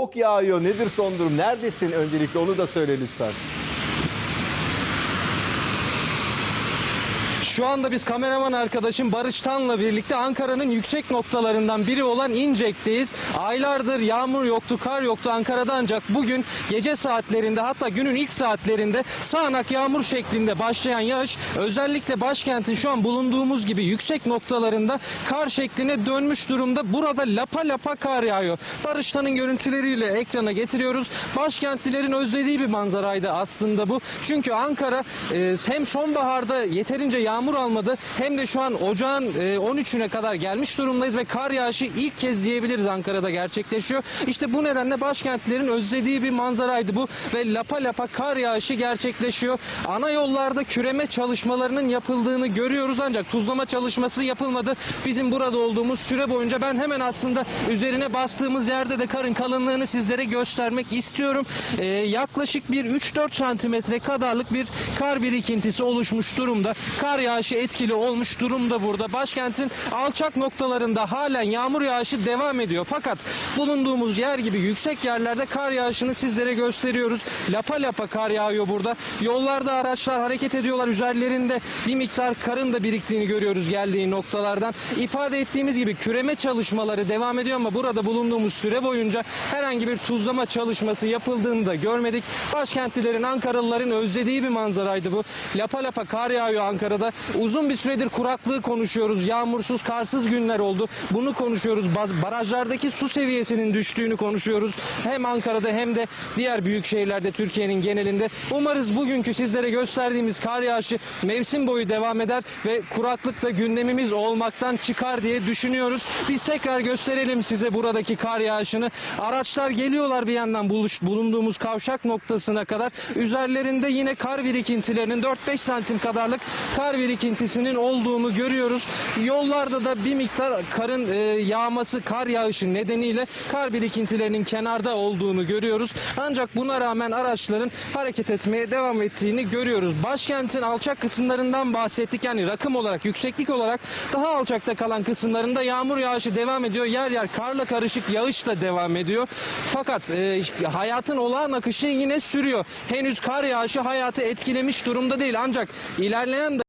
Çok yağıyor. Nedir son durum? Neredesin? Öncelikle onu da söyle lütfen. Şu anda biz kameraman arkadaşım Barış Tan'la birlikte Ankara'nın yüksek noktalarından biri olan İncek'teyiz. Aylardır yağmur yoktu, kar yoktu Ankara'da ancak bugün gece saatlerinde hatta günün ilk saatlerinde sağanak yağmur şeklinde başlayan yağış özellikle başkentin şu an bulunduğumuz gibi yüksek noktalarında kar şekline dönmüş durumda. Burada lapa lapa kar yağıyor. Barış Tan'ın görüntüleriyle ekrana getiriyoruz. Başkentlilerin özlediği bir manzaraydı aslında bu. Çünkü Ankara e, hem sonbaharda yeterince yağmur almadı hem de şu an ocağın e, 13'üne kadar gelmiş durumdayız ve kar yağışı ilk kez diyebiliriz Ankara'da gerçekleşiyor. İşte bu nedenle başkentlilerin özlediği bir manzaraydı bu ve lapa lapa kar yağışı gerçekleşiyor. Ana yollarda küreme çalışmalarının yapıldığını görüyoruz ancak tuzlama çalışması yapılmadı. Bizim burada olduğumuz süre boyunca ben hemen aslında üzerine bastığımız yerde de karın kalınlığını sizlere göstermek istiyorum. Ee, yaklaşık bir 3-4 santimetre kadarlık bir kar birikintisi oluşmuş durumda. Kar yağışı etkili olmuş durumda burada. Başkentin alçak noktalarında halen yağmur yağışı devam ediyor. Fakat bulunduğumuz yer gibi yüksek yerlerde kar yağışını sizlere gösteriyoruz. Lapa lapa kar yağıyor burada. Yollarda araçlar hareket ediyorlar. Üzerlerinde bir miktar karın da biriktiğini görüyoruz geldiği noktalardan. İfade ettiğimiz gibi küreme çalışmaları devam ediyor ama burada bulunduğumuz süre boyunca herhangi bir tuzlama çalışması yapıldığını da görmedik. Başkentlilerin, Ankaralıların özlediği bir manzaraydı bu. Lapa lapa kar yağıyor Ankara'da. Uzun bir süredir kuraklığı konuşuyoruz. Yağmursuz, karsız günler oldu. Bunu konuşuyoruz. Barajlardaki su seviyesinin düştüğünü konuşuyoruz. Hem Ankara'da hem de diğer büyük şehirlerde Türkiye'nin genelinde. Umarız bugünkü sizlere gösterdiğimiz kar yağışı mevsim boyu devam eder ve kuraklık da gündemimiz olmaktan çıkar diye düşünüyoruz. Biz tekrar gösterelim size buradaki kar yağışını. Araçlar geliyorlar bir yandan buluş, bulunduğumuz kavşak noktasına kadar. Üzerlerinde yine kar birikintilerinin 4-5 santim kadarlık kar birikintisinin olduğunu görüyoruz. Yollarda da bir miktar karın e, yağması, kar yağışı nedeniyle kar birikintilerinin kenarda olduğunu görüyoruz. Ancak buna rağmen araçların hareket etmeye devam ettiğini görüyoruz. Başkentin alçak kısımlarından bahsettik. Yani rakım olarak, yükseklik olarak daha alçakta kalan kısımlarında yağmur yağışı devam ediyor. Yer yer karla karışık yağış da devam ediyor. Fakat e, hayatın olağan akışı yine sürüyor. Henüz kar yağışı hayatı etkilemiş durumda değil. Ancak ilerleyen